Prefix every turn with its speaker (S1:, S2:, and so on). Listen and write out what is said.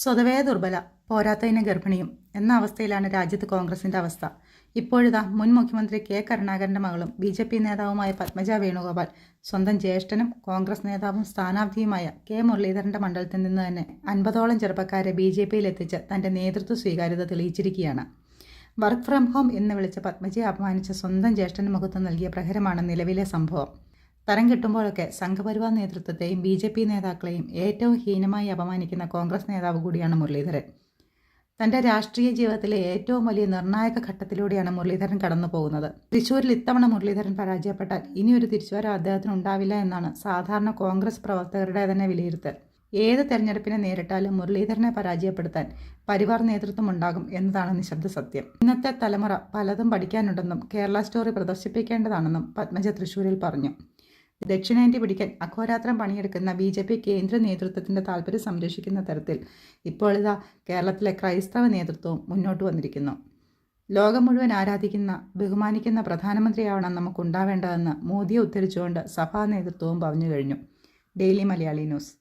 S1: സ്വതവേ ദുർബല പോരാത്തതിന് ഗർഭിണിയും എന്ന അവസ്ഥയിലാണ് രാജ്യത്ത് കോൺഗ്രസിന്റെ അവസ്ഥ. ഇപ്പോഴിതാ മുൻ മുഖ്യമന്ത്രി കെ കരുണാകരന്റെ മകളും ബി ജെ പി നേതാവുമായ പത്മജ വേണുഗോപാൽ സ്വന്തം ജ്യേഷ്ഠനും കോൺഗ്രസ് നേതാവും സ്ഥാനാർത്ഥിയുമായ കെ മുരളീധരന്റെ മണ്ഡലത്തിൽ നിന്ന് തന്നെ അൻപതോളം ചെറുപ്പക്കാരെ ബി ജെ പിയിൽ എത്തിച്ച് തന്റെ നേതൃത്വ സ്വീകാര്യത തെളിയിച്ചിരിക്കുകയാണ്. വർക്ക് ഫ്രം ഹോം എന്ന് വിളിച്ച പത്മജയെ അപമാനിച്ച സ്വന്തം ജ്യേഷ്ഠന് മുഖത്ത് നൽകിയ പ്രഹരമാണ് നിലവിലെ സംഭവം. തരം കിട്ടുമ്പോഴൊക്കെ സംഘപരിവാർ നേതൃത്വത്തെയും ബി ജെ പി നേതാക്കളെയും ഏറ്റവും ഹീനമായി അപമാനിക്കുന്ന കോൺഗ്രസ് നേതാവ് കൂടിയാണ് മുരളീധരൻ. തന്റെ രാഷ്ട്രീയ ജീവിതത്തിലെ ഏറ്റവും വലിയ നിർണായക ഘട്ടത്തിലൂടെയാണ് മുരളീധരൻ കടന്നു പോകുന്നത്. തൃശ്ശൂരിൽ ഇത്തവണ മുരളീധരൻ പരാജയപ്പെട്ടാൽ ഇനിയൊരു തിരിച്ചുവരവ് അദ്ദേഹത്തിന് ഉണ്ടാവില്ല എന്നാണ് സാധാരണ കോൺഗ്രസ് പ്രവർത്തകരുടെ തന്നെ വിലയിരുത്തൽ. ഏത് തെരഞ്ഞെടുപ്പിനെ നേരിട്ടാലും മുരളീധരനെ പരാജയപ്പെടുത്താൻ പരിവാർ നേതൃത്വം ഉണ്ടാകും എന്നതാണ് നിശബ്ദ സത്യം. ഇന്നത്തെ തലമുറ പലതും പഠിക്കാനുണ്ടെന്നും കേരള സ്റ്റോറി പ്രദർശിപ്പിക്കേണ്ടതാണെന്നും പത്മജ തൃശൂരിൽ പറഞ്ഞു. ദക്ഷിണേന്ത്യ പിടിക്കാൻ അഹോരാത്രം പണിയെടുക്കുന്ന ബി ജെ പി കേന്ദ്ര നേതൃത്വത്തിന്റെ താല്പര്യം സംരക്ഷിക്കുന്ന തരത്തിൽ ഇപ്പോൾ ഇതാ കേരളത്തിലെ ക്രൈസ്തവ നേതൃത്വവും മുന്നോട്ട് വന്നിരിക്കുന്നു. ലോകം മുഴുവൻ ആരാധിക്കുന്ന ബഹുമാനിക്കുന്ന പ്രധാനമന്ത്രിയാവണം നമുക്കുണ്ടാവേണ്ടതെന്ന് മോദിയെ ഉദ്ധരിച്ചുകൊണ്ട് സഭാ നേതൃത്വവും പറഞ്ഞു കഴിഞ്ഞു. Daily Malayali news.